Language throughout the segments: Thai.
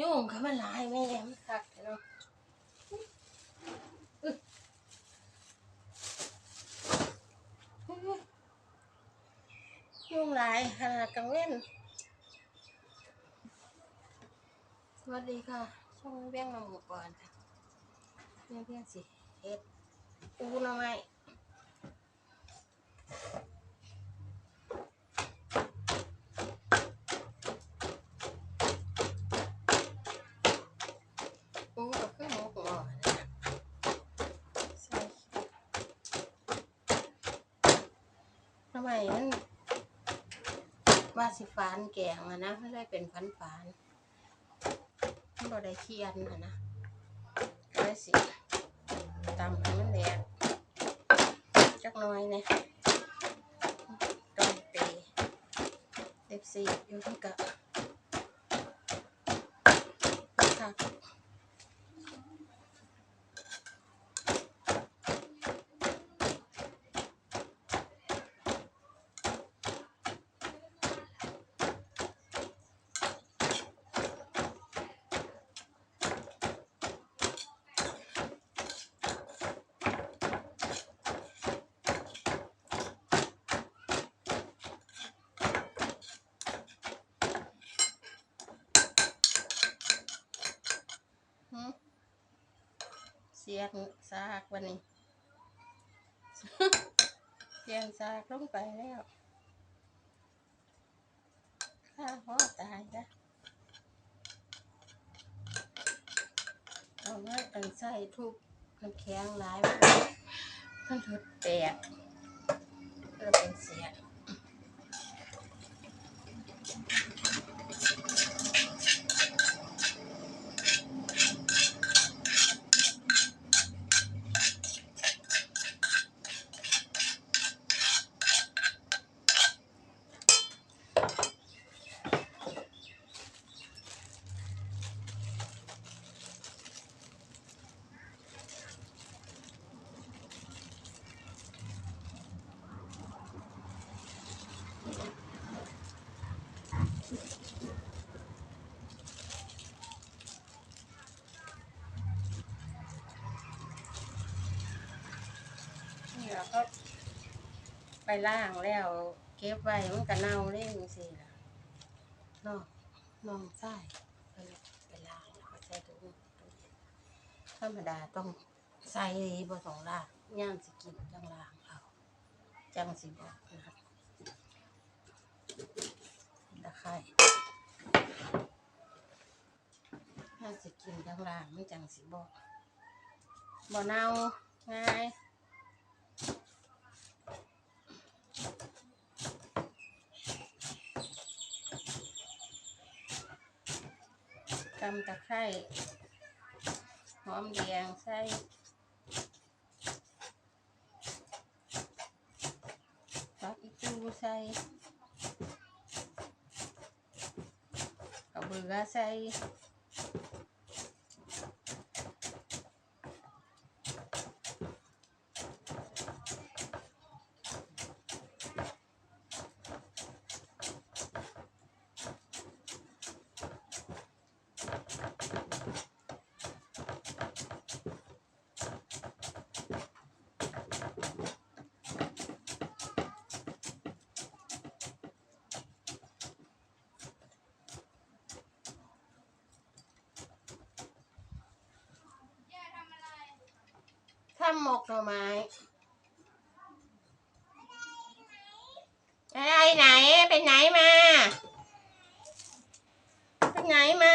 ยุ่งเขามันหลายแม่มันคักเนาะอึ๊ะยุ่งหลายขนาดกลางเว้นสวัสดีค่ะ ช่องเบี้ยงมาหมูก่อนค่ะเบี้ยงเบี้ยงสิเฮ็ดอูหน่อไม้ ทำไมมันว่าสิฟานแกงอะนะไม่ได้เป็นฟันฟานมันบ่ได้เคียนอะนะก็เลยสิตำให้มันแดงจักหน่อยเนี่ยต้องเปเด็บสีอยู่ที่กะค่ะ สียงซากวันนี้ เสียงซากลงไปแล้วข้าพ่อตายจ้ะเอาไว้อันใส่ทุบน้ำแข็งหลายมันมันถดแตกก็เป็นเสียง นี่เราก็ ไปล่างแล้ว เก็บไว้มันก็เน่าเล่นสิล่ะนาะน้องใส่ไปไปล่างแล้วก็ใส่ถุงตู้เย็นธรรมดาต้องใส่บ่สองล่างย่างสิกินจังล่างเอาจังสิบอกนะตะไคร้ย่าสิกินจังล่างไม่จังสิบอกบ่เน่าง่ายำตะไคร้หอมแดงใส่ผักอีตูใส่กระเบือใส่ำหมกหน่อไม้อะไรไหนไปไหนมาไปไหนมา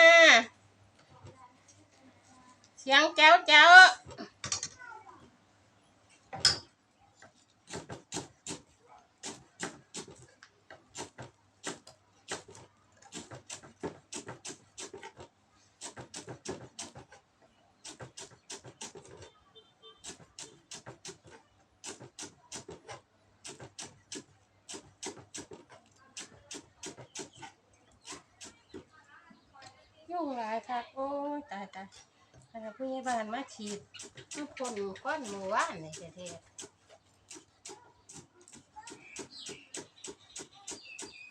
เสียงเจ้าเจ้าุงหลายคักโอ้ยตายตายขณะผู้ใหญ่บ้านมาฉีดทุกคนก้อนหมูว่านนี่แท้ๆ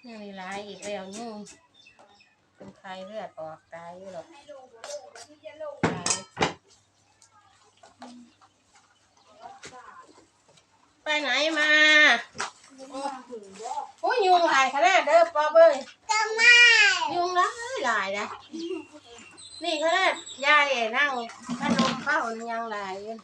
นี่หลายอีกแล้วนี่เป็นไข้เลือดออกตายหรอกตายไปไหนมาโอ้ยยุงหลายขนาดเด้อปอเบ้ยายนะนี่ขนาดยายเอานั่งพนมเข้ายังหลายอยู่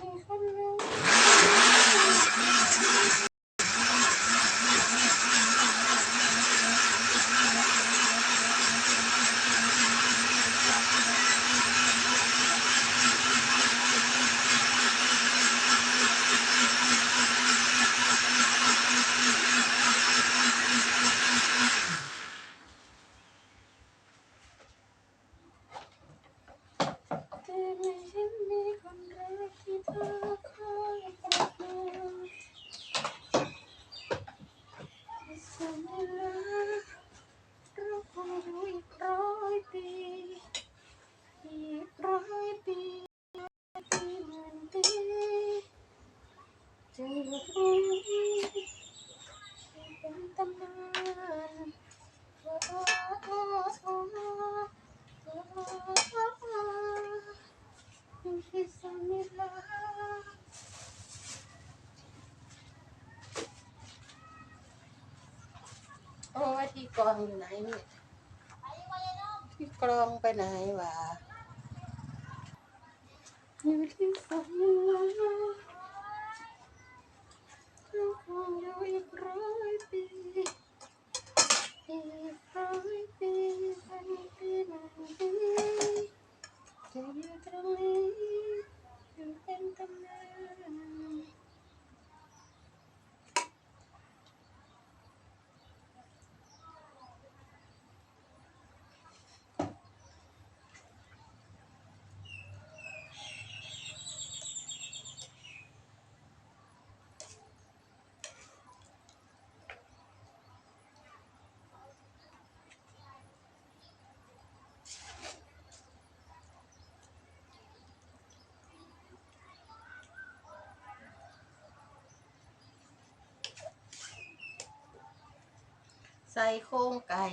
something coming out? พี่กองอยู่ไหนเนี่ยพี่กองไปไหนวะอยู่ที่สองวันก็งอยู่อีกร้อยปีอีกร้อยปี ใส่โครงไก่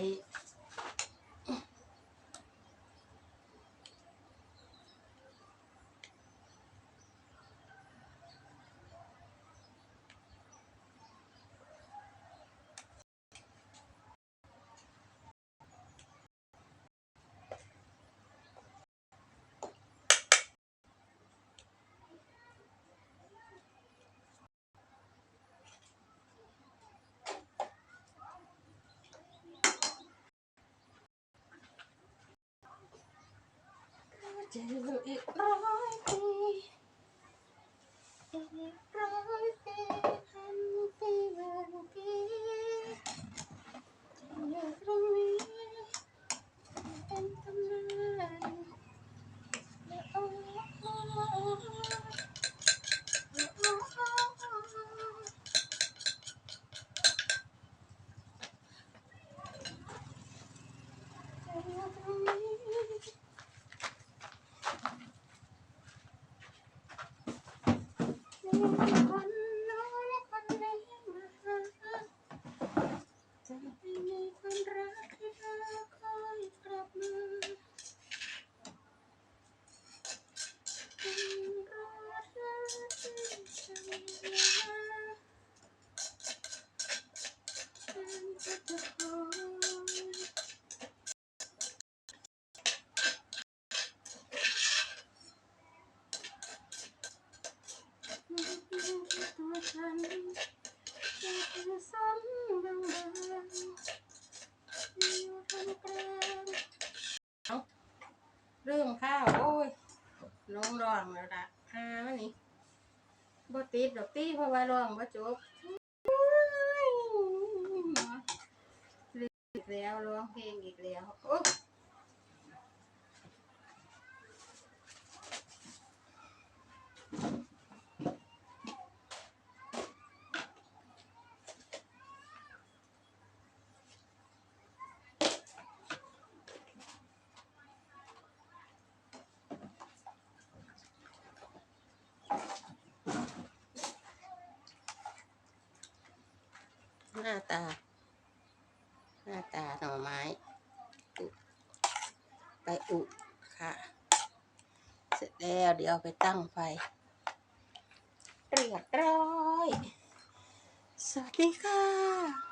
do it right. Do it right. องแล้วละหามันนี่บ่ติดดอกตีเพราะว่าร้องบ่จบเรียกแล้วร้องเพลงอีกแล้ว โอ้ หน้าตา หน้าตาหน่อไม้อุไปอุค่ะ เสร็จแล้วเดี๋ยวเอาไปตั้งไฟ เรียบร้อย สวัสดีค่ะ